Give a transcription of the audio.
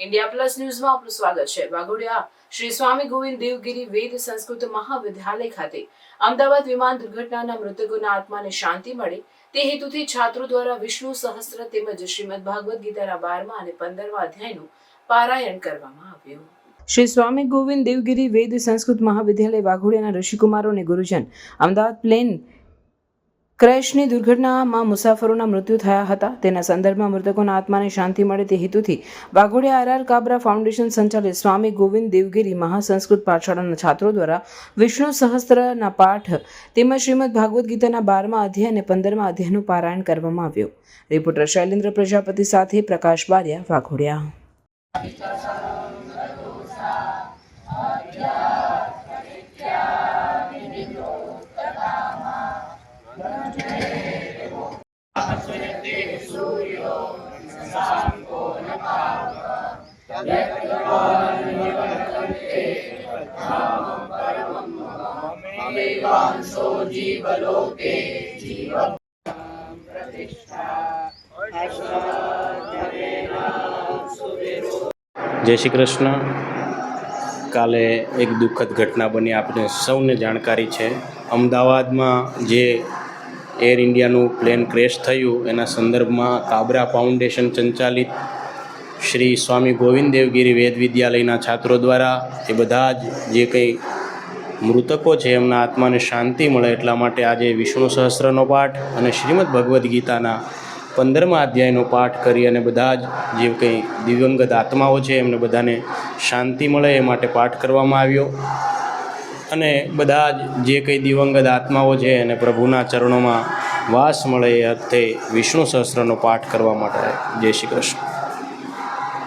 India plus ન્યૂઝમાં આપનું સ્વાગત છે. વાઘોડિયા શ્રી સ્વામી ગોવિંદ દેવગીરી વેદ સંસ્કૃત મહાવિદ્યાલય ખાતે અમદાવાદ વિમાન દુર્ઘટનાના મૃતકોના આત્માને શાંતિ મળે. તે હેતુથી છાત્રો દ્વારા વિષ્ણુ સહસ્ત્ર તેમજ શ્રીમદ ભાગવત ગીતાના બારમા અને પંદરમા અધ્યાયનું પારાયણ કરવામાં આવ્યું. શ્રી સ્વામી ગોવિંદ દેવગીરી વેદ સંસ્કૃત મહાવિદ્યાલય વાઘોડિયાના ઋષિકુમારો અને ગુરુજન અમદાવાદ પ્લેન ક્રેશની દુર્ઘટનામાં મુસાફરોના મૃત્યુ થયા હતા. તેના સંદર્ભમાં મૃતકોના આત્માને શાંતિ મળે તે હેતુથી Waghodia R R Kabra foundation સંચાલિત સ્વામી ગોવિંદ દેવગીરી મહાસંસ્કૃત પાઠશાળાના છાત્રો દ્વારા વિષ્ણુ સહસ્ત્રના પાઠ તેમજ શ્રીમદ ભાગવદ્ ગીતાના બારમા અધ્યાય અને પંદરમા અધ્યાયનું પારાયણ કરવામાં આવ્યું. રિપોર્ટર શૈલેન્દ્ર પ્રજાપતિ સાથે પ્રકાશ બારિયા વાઘોડિયા. જય શ્રી કૃષ્ણ. કાલે એક દુઃખદ ઘટના બની. આપણે સૌને જાણકારી છે. અમદાવાદમાં જે એર ઇન્ડિયાનું પ્લેન ક્રેશ થયું. એના સંદર્ભમાં કાબરા ફાઉન્ડેશન સંચાલિત શ્રી સ્વામી ગોવિંદ દેવગીરી વેદ વિદ્યાલયના છાત્રો દ્વારા એ બધા જ જે કંઈ મૃતકો છે, એમના આત્માને શાંતિ મળે એટલા માટે આજે વિષ્ણુ સહસ્ત્રનો પાઠ અને શ્રીમદ ભગવદ્ ગીતાના પંદરમા અધ્યાયનો પાઠ કરી અને બધા જ જે કંઈ દિવંગત આત્માઓ છે, એમને બધાને શાંતિ મળે એ માટે પાઠ કરવામાં આવ્યો. અને બધા જ જે કંઈ દિવંગત આત્માઓ છે એને પ્રભુના ચરણોમાં વાસ મળે એ અર્થે વિષ્ણુ સહસ્ત્રનો પાઠ કરવા માટે જય શ્રી કૃષ્ણ.